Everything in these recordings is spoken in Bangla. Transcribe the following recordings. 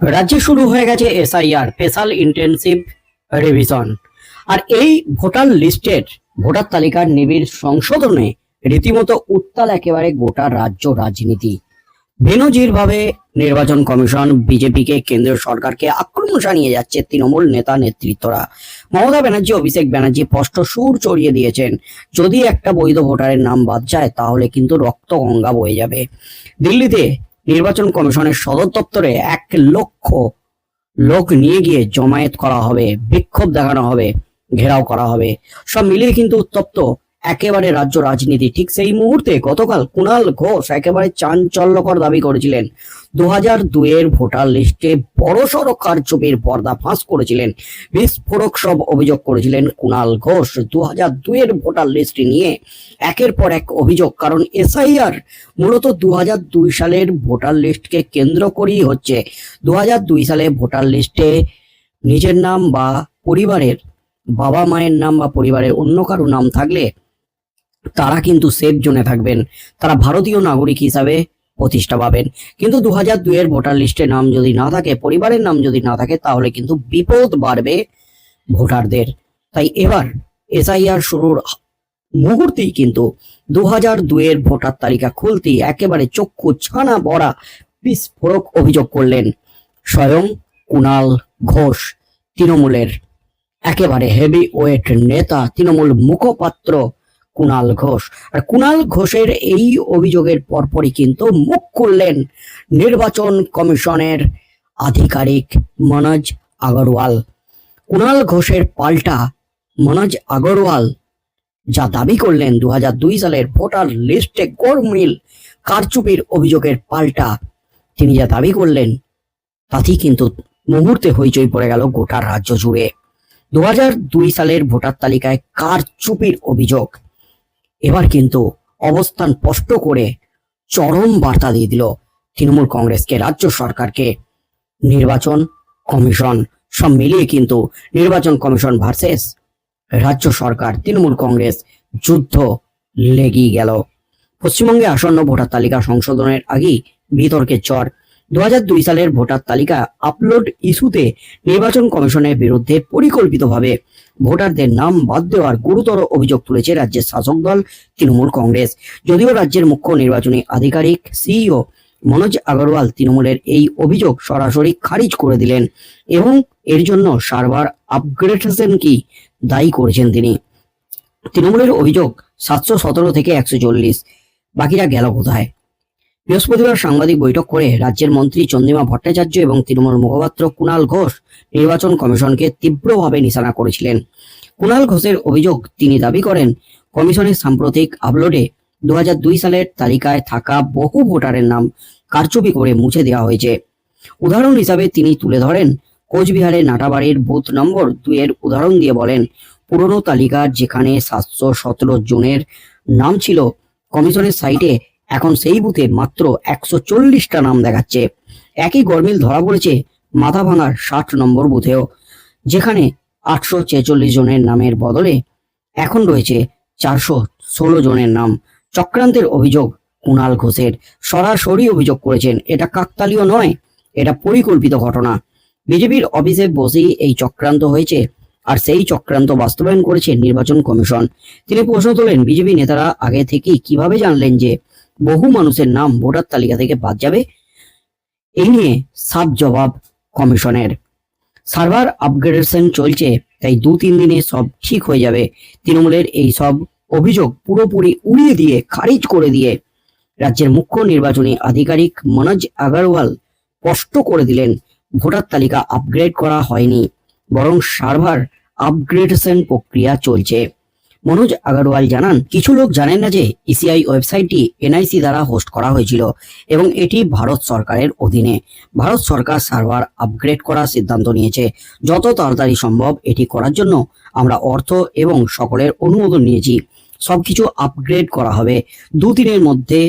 রাজ্যে শুরু হয়ে গেছে এসআইআর স্পেশাল ইন্টেনসিভ রিভিশন আর এই ভোটার লিস্টের ভোটার তালিকার নিবিড় সংশোধনে রীতিমতো উত্তাল একেবারে গোটা রাজ্য রাজনীতি। বেনজির ভাবে নির্বাচন কমিশন বিজেপিকে কেন্দ্রীয় সরকারকে আক্রমণ জানিয়ে যাচ্ছে তৃণমূল নেতা নেতৃত্বরা। মমতা ব্যানার্জি, অভিষেক ব্যানার্জি স্পষ্ট সুর চড়িয়ে দিয়েছেন, যদি একটা বৈধ ভোটারের নাম বাদ যায় তাহলে কিন্তু রক্ত গঙ্গা বয়ে যাবে। দিল্লিতে নির্বাচন কমিশনের সদর দপ্তরে এক লক্ষ লোক নিয়ে গিয়ে জমায়েত করা হবে, বিক্ষোভ দেখানো হবে, ঘেরাও করা হবে। সব মিলিয়ে কিন্তু উত্তপ্ত একেবারে রাজ্য রাজনীতি। ঠিক সেই মুহূর্তে গতকাল কুণাল ঘোষ একেবারে চাঞ্চল্যকর দাবি করেছিলেন। দু হাজার দুইয়ের ভোটার লিস্টে বড়সড় কারচুপির পর্দা ফাঁস করেছিলেন। বিস্ফোরক সব অভিযোগ করেছিলেন কুণাল ঘোষ। দু হাজার দুইয়ের ভোটার লিস্ট নিয়ে একের পর এক অভিযোগ, কারণ এসআইআর মূলত দু হাজার দুই সালের ভোটার লিস্টকে কেন্দ্র করেই হচ্ছে। দু হাজার দুই সালে ভোটার লিস্টে নিজের নাম বা পরিবারের বাবা মায়ের নাম বা পরিবারের অন্য কারও নাম থাকলে তারা কিন্তু সেফ জোনে থাকবেন। তারা ভারতীয় নাগরিক হিসাবে প্রতিষ্ঠা পাবেন। কিন্তু দু হাজার দুইয়ের ভোটার লিস্টে নাম যদি না থাকে, পরিবারের নাম যদি না থাকে, তাহলে কিন্তু বিপদ বাড়বে ভোটারদের। তাই এবার এসআইআর শুরুর মুহূর্তেই কিন্তু দু হাজার দুইয়ের ভোটার তালিকা খুলতেই একেবারে চক্ষু ছানা বড়া বিস্ফোরক অভিযোগ করলেন স্বয়ং কুণাল ঘোষ, তৃণমূলের একেবারে হেভি ওয়েট নেতা, তৃণমূল মুখপাত্র কুণাল ঘোষ। আর কুণাল ঘোষের এই অভিযোগের পরপরই কিন্তু মুখ খুললেন নির্বাচন কমিশনের আধিকারিক মনোজ আগরওয়াল। কুণাল ঘোষের পাল্টা মনোজ আগরওয়াল যা দাবি করলেন দু হাজার দুই সালের ভোটার লিস্টে গোরমিল কারচুপির অভিযোগের পাল্টা। তিনি যা দাবি করলেন, তাতেই কিন্তু মুহূর্তে হইচই পড়ে গেল গোটা রাজ্য জুড়ে। দু সালের ভোটার তালিকায় কারচুপির অভিযোগ। এবার কিন্তু অবস্থান স্পষ্ট করে চরম বার্তা দিয়ে দিল তৃণমূল কংগ্রেসকে, রাজ্য সরকারকে। নির্বাচন কমিশন সব মিলিয়ে কিন্তু নির্বাচন কমিশন ভার্সেস রাজ্য সরকার, তৃণমূল কংগ্রেস যুদ্ধ লেগেই গেল। পশ্চিমবঙ্গে আসন্ন ভোটার তালিকা সংশোধনের আগেই বিতর্কের চর দু সালের ভোটার তালিকা আপলোড ইস্যুতে নির্বাচন কমিশনের বিরুদ্ধে পরিকল্পিতভাবে ভোটারদের নাম বাদ দেওয়ার গুরুতর অভিযোগ তুলেছে রাজ্যের শাসক দল তৃণমূল কংগ্রেস। যদিও রাজ্যের মুখ্য নির্বাচনী আধিকারিক সিইও মনোজ আগরওয়াল তৃণমূলের এই অভিযোগ সরাসরি খারিজ করে দিলেন এবং এর জন্য সার্ভার আপগ্রেডেশন কি দায়ী করেছেন তিনি। তৃণমূলের অভিযোগ সাতশো সতেরো থেকে একশো চল্লিশ, বাকিরা গেল কোথায়? বৃহস্পতিবার সাংবাদিক বৈঠক করে রাজ্যের মন্ত্রী চন্দ্রিমা ভট্টাচার্য এবং তৃণমূল মুখপাত্র কুণাল ঘোষ নির্বাচন কমিশনকে তীব্রভাবে নিশানা করেছিলেন। কুণাল ঘোষের অভিযোগ, তিনি দাবি করেন, কমিশনের সাম্প্রতিক আপলোডে দু সালের তালিকায় থাকা বহু ভোটারের নাম কারচুপি করে মুছে দেওয়া হয়েছে। উদাহরণ হিসাবে তিনি তুলে ধরেন, কোচবিহারের নাটাবাড়ির বুথ নম্বর দুইয়ের উদাহরণ দিয়ে বলেন, পুরনো তালিকার যেখানে সাতশো সতেরো জনের নাম ছিল, কমিশনের সাইটে এখন সেই বুথে মাত্র একশো চল্লিশটা নাম দেখাচ্ছে। একই গরমিল ধরা পড়েছে মাথা ভাঙার ষাট নম্বর বুথেও, যেখানে আটশো ছেচল্লিশ জনের নামের বদলে এখন রয়েছে চারশো ষোলো জনের নাম। চক্রান্তের অভিযোগ কুণাল ঘোষের। সরাসরি অভিযোগ করেছেন, এটা কাকতালীয় নয়, এটা পরিকল্পিত ঘটনা। বিজেপির অফিসে বসেই এই চক্রান্ত হয়েছে, আর সেই চক্রান্ত বাস্তবায়ন করেছে নির্বাচন কমিশন। তিনি প্রশ্ন তোলেন, বিজেপি নেতারা আগে থেকেই কীভাবে জানলেন যে বহু মানুষের নাম ভোটার তালিকা থেকে বাদ যাবে। এই নিয়ে সাব জবাব কমিশনের। সার্ভার আপগ্রেডেশন চলছে, তাই দু তিন দিনে সব ঠিক হয়ে যাবে। তৃণমূলের এই সব অভিযোগ পুরোপুরি উড়িয়ে দিয়ে, খারিজ করে দিয়ে রাজ্যের মুখ্য নির্বাচনী আধিকারিক মনোজ আগরওয়াল স্পষ্ট করে দিলেন, ভোটার তালিকা আপগ্রেড করা হয়নি, বরং সার্ভার আপগ্রেডেশন প্রক্রিয়া চলছে। মনোজ আগরওয়াল জানান, কিছু লোক জানেন না যে ইসিআই ওয়েবসাইটটি এনআইসি দ্বারা হোস্ট করা হয়েছিল এবং এটি ভারত সরকারের অধীনে। ভারত সরকার সার্ভার আপগ্রেড করার সিদ্ধান্ত নিয়েছে। যত তাড়াতাড়ি সম্ভব এটি করার জন্য আমরা অর্থ এবং সকলের অনুমোদন নিয়েছি। সবকিছু আপগ্রেড করা হবে। দু দিনের মধ্যে,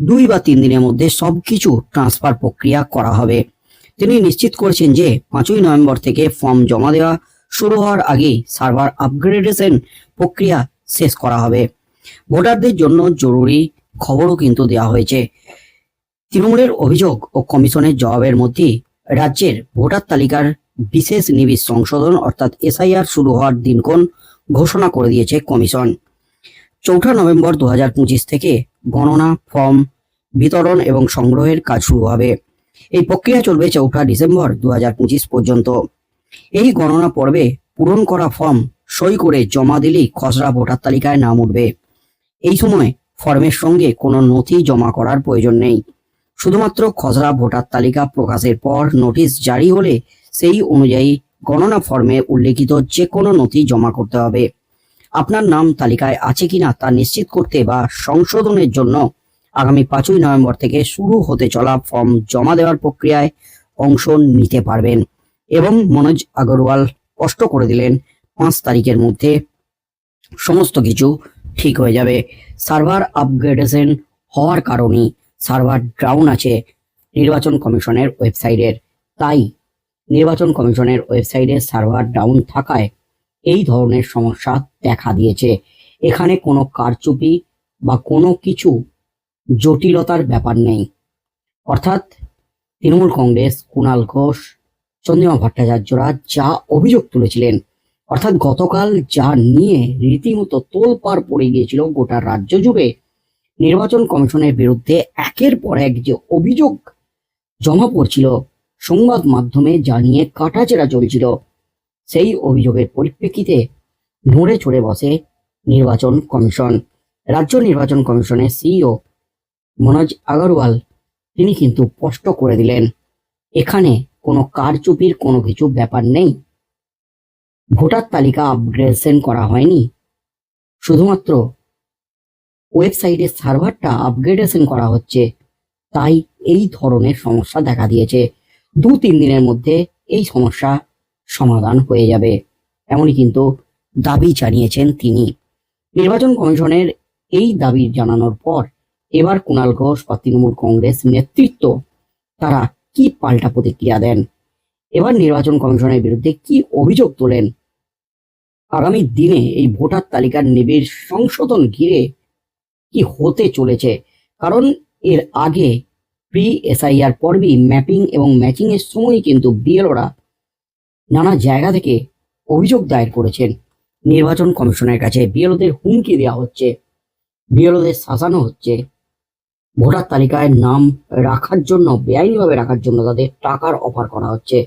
দুই বা তিন দিনের মধ্যে সবকিছু ট্রান্সফার প্রক্রিয়া করা হবে। তিনি নিশ্চিত করেছেন যে পাঁচই নভেম্বর থেকে ফর্ম জমা দেওয়া শুরু হওয়ার আগেই সার্ভার আপগ্রেডেশন প্রক্রিয়া শেষ করা হবে। ভোটারদের জন্য জরুরি খবরও কিন্তু দেওয়া হয়েছে। তৃণমূলের অভিযোগ ও কমিশনের জবাবের মধ্যে রাজ্যের ভোটার তালিকার বিশেষ নিবিড় সংশোধন অর্থাৎ এসআইআর শুরু হওয়ার দিনক্ষণ ঘোষণা করে দিয়েছে কমিশন। চৌঠা নভেম্বর দু হাজার পঁচিশ থেকে গণনা, ফর্ম, বিতরণ এবং সংগ্রহের কাজ শুরু হবে। এই প্রক্রিয়া চলবে চৌঠা ডিসেম্বর দু হাজার পঁচিশ পর্যন্ত। এই গণনা পর্বে পূরণ করা ফর্ম সই করে জমা দিলেই খসড়া ভোটার তালিকায় নাম উঠবে। এই সময় ফর্মের সঙ্গে কোনো নথি জমা করার প্রয়োজন নেই। শুধুমাত্র খসড়া ভোটার তালিকা প্রকাশের পর নোটিশ জারি হলে সেই অনুযায়ী গণনা ফর্মে উল্লেখিত যে কোনো নথি জমা করতে হবে। আপনার নাম তালিকায় আছে কিনা তা নিশ্চিত করতে বা সংশোধনের জন্য আগামী পাঁচই নভেম্বর থেকে শুরু হতে চলা ফর্ম জমা দেওয়ার প্রক্রিয়ায় অংশ নিতে পারবেন। এবং মনোজ আগরওয়াল স্পষ্ট করে দিলেন, পাঁচ তারিখের মধ্যে সমস্ত কিছু ঠিক হয়ে যাবে। সার্ভার আপগ্রেডেশন হওয়ার কারণেই সার্ভার ডাউন আছে নির্বাচন কমিশনের ওয়েবসাইটের। তাই নির্বাচন কমিশনের ওয়েবসাইটে সার্ভার ডাউন থাকায় এই ধরনের সমস্যা দেখা দিয়েছে। এখানে কোনো কারচুপি বা কোনো কিছু জটিলতার ব্যাপার নেই। অর্থাৎ তৃণমূল কংগ্রেস কুণাল ঘোষ চন্দ্রিমা ভট্টাচার্যরা যা অভিযোগ তুলেছিলেন, অর্থাৎ গতকাল যা নিয়ে রীতিমতো তোলপাড় পড়ে গিয়েছিল গোটা রাজ্য জুড়ে, নির্বাচন কমিশনের বিরুদ্ধে একের পর এক যে অভিযোগ জমা পড়ছিল সংবাদ মাধ্যমে যা নিয়ে কাটাচেরা চলছিল, সেই অভিযোগের পরিপ্রেক্ষিতে নড়ে চড়ে বসে নির্বাচন কমিশন। রাজ্য নির্বাচন কমিশনের সিইও মনোজ আগরওয়াল, তিনি কিন্তু স্পষ্ট করে দিলেন, এখানে কোনো কারচুপির কোনো কিছু ব্যাপার নেই। ভোটার তালিকা আপগ্রেডেশন করা হয়নি। শুধুমাত্র ওয়েবসাইটের সার্ভারটা আপগ্রেডেশন করা হচ্ছে। তাই এই ধরনের সমস্যা দেখা দিয়েছে। দু তিন দিনের মধ্যে এই সমস্যা সমাধান হয়ে যাবে। এমনই কিন্তু দাবি জানিয়েছেন তিনি। নির্বাচন কমিশনের এই দাবি জানানোর পর এবার কুণাল ঘোষ বা তৃণমূল কংগ্রেস নেতৃত্ব তারা কি পাল্টা প্রতিক্রিয়া দেন? এবার নির্বাচন কমিশনের বিরুদ্ধে কি অভিযোগ তোলেন? আগামী দিনে এই ভোটার তালিকার নিবিড় সংশোধন ঘিরে কি হতে চলেছে? কারণ এর আগে প্রি এসআইআর পর্বেই ম্যাপিং এবং ম্যাচিং এর সময় কিন্তু বিএলওরা নানা জায়গা থেকে অভিযোগ দায়ের করেছেন। নির্বাচন কমিশনের কাছে বিএলওদের হুমকি দেওয়া হচ্ছে। বিএলওদের শাসানো হচ্ছে। ভোটার তালিকায় নাম রাখার জন্য, বেআইনিভাবে রাখার জন্য তাদের টাকার অফার করা হচ্ছে।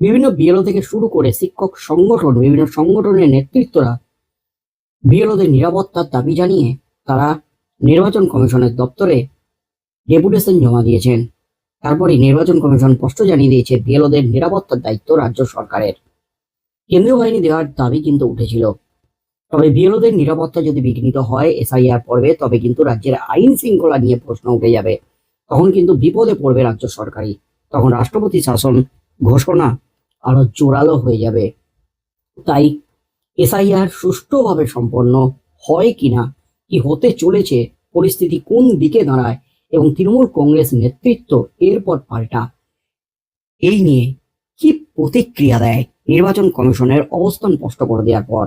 বিভিন্ন বিএলও থেকে শুরু করে শিক্ষক সংগঠন, বিভিন্ন সংগঠনের নেতৃত্বরা বিএলওদের নিরাপত্তার দাবি জানিয়ে তারা নির্বাচন কমিশনের দপ্তরে ডেপুটেশন জমা দিয়েছেন। তারপরে নির্বাচন কমিশন স্পষ্ট জানিয়ে দিয়েছে, বিএলওদের নিরাপত্তার দায়িত্ব রাজ্য সরকারের। কেন্দ্রীয় বাহিনী দেওয়ার দাবি কিন্তু উঠেছিল। তবে বিএলওদের নিরাপত্তা যদি বিঘ্নিত হয় এসআইআর পর্বে তবে কিন্তু রাজ্যের আইন শৃঙ্খলা নিয়ে প্রশ্ন উঠে যাবে। তখন কিন্তু বিপদে পড়বে রাজ্য সরকারই। তখন রাষ্ট্রপতি শাসন ঘোষণা আরও জোরালো হয়ে যাবে। তাই এসআইআর সুষ্ঠুভাবে সম্পন্ন হয় কিনা, কি হতে চলেছে, পরিস্থিতি কোন দিকে দাঁড়ায়, এবং তৃণমূল কংগ্রেস নেতৃত্ব এরপর পাল্টা, এই নিয়ে কি প্রতিক্রিয়া দেয় নির্বাচন কমিশনের অবস্থান স্পষ্ট করে দেওয়ার পর।